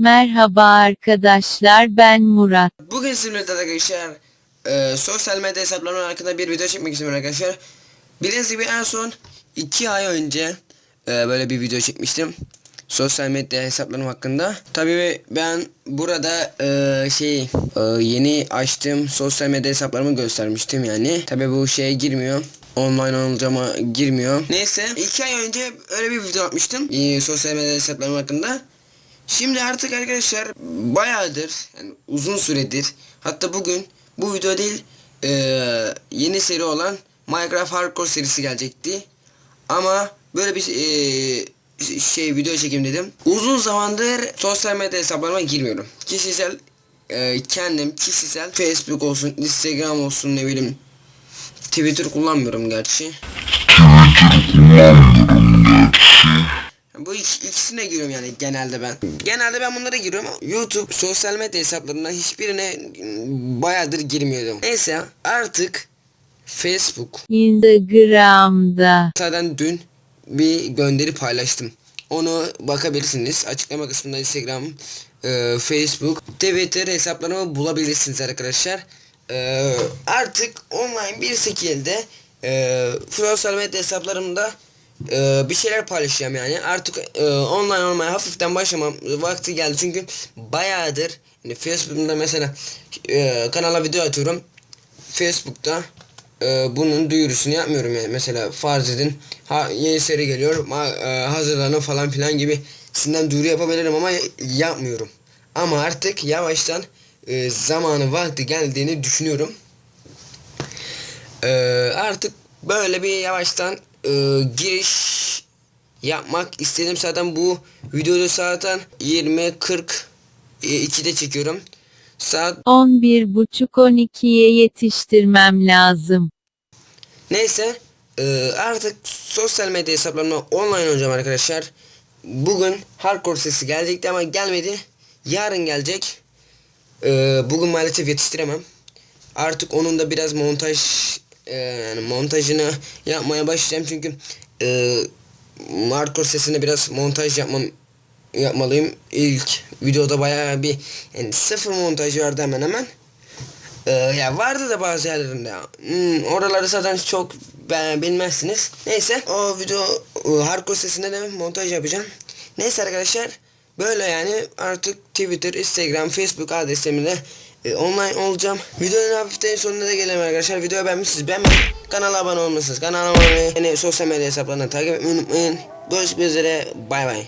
Merhaba arkadaşlar ben Murat. Bugün sizinle arkadaşlar e, sosyal medya hesaplarım hakkında bir video çekmek istiyorum arkadaşlar. Bildiğiniz gibi en son 2 ay önce e, böyle bir video çekmiştim. Sosyal medya hesaplarım hakkında. Tabii ben burada e, şey e, yeni açtığım sosyal medya hesaplarımı göstermiştim yani. Tabii bu şeye girmiyor. Online olacağıma girmiyor. Neyse 2 ay önce öyle bir video atmıştım. e, sosyal medya hesaplarım hakkında. Şimdi artık arkadaşlar bayağıdır yani uzun süredir hatta bugün bu video değil eee, yeni seri olan Minecraft Hardcore serisi gelecekti. Ama böyle bir eee, şey video çekeyim dedim. Uzun zamandır sosyal medya hesaplarıma girmiyorum. Kişisel eee, kendim kişisel Facebook olsun Instagram olsun ne bileyim Twitter kullanmıyorum gerçi. Bu ikisine giriyorum yani genelde ben. Genelde ben bunlara giriyorum ama YouTube sosyal medya hesaplarına hiçbirine bayağıdır girmiyordum. Neyse artık Facebook Instagram'da. zaten dün bir gönderi paylaştım. Onu bakabilirsiniz. Açıklama kısmında Instagram, e, Facebook, Twitter hesaplarımı bulabilirsiniz arkadaşlar. E, artık online bir şekilde e, sosyal medya hesaplarımda e, bir şeyler paylaşacağım yani. Artık e, online olmaya hafiften başlamam vakti geldi çünkü bayağıdır yani Facebook'ta mesela e, kanala video atıyorum. Facebook'ta e, bunun duyurusunu yapmıyorum yani mesela farz edin ha, yeni seri geliyor ma, e, hazırlanın falan filan gibi sizden duyuru yapabilirim ama yapmıyorum ama artık yavaştan e, zamanı vakti geldiğini düşünüyorum E, artık böyle bir yavaştan e, giriş yapmak istedim zaten bu videoda zaten 20.40 e, 2'de çekiyorum saat 11.30-12'ye yetiştirmem lazım. Neyse eee, artık sosyal medya hesaplarımda online olacağım arkadaşlar. Bugün hardcore sesi gelecekti ama gelmedi. Yarın gelecek. Eee, bugün maalesef yetiştiremem. Artık onun da biraz montaj eee, yani montajını yapmaya başlayacağım çünkü eee hardcore sesine biraz montaj yapmam yapmalıyım. İlk videoda bayağı bir yani sıfır montaj vardı hemen hemen. Ee, ya vardı da bazı yerlerinde. Hmm, oraları zaten çok ben bilmezsiniz. Neyse o video e, hardcore sesinde de montaj yapacağım. Neyse arkadaşlar böyle yani artık Twitter, Instagram, Facebook adreslerimde e, online olacağım. Videonun hafiften sonuna da gelelim arkadaşlar. Videoyu beğenmişsiniz. Beğenmeyin. Kanala abone olmalısınız. Kanala abone olmayı, beni sosyal medya hesaplarından takip etmeyi unutmayın. Görüşmek üzere. Bay bay.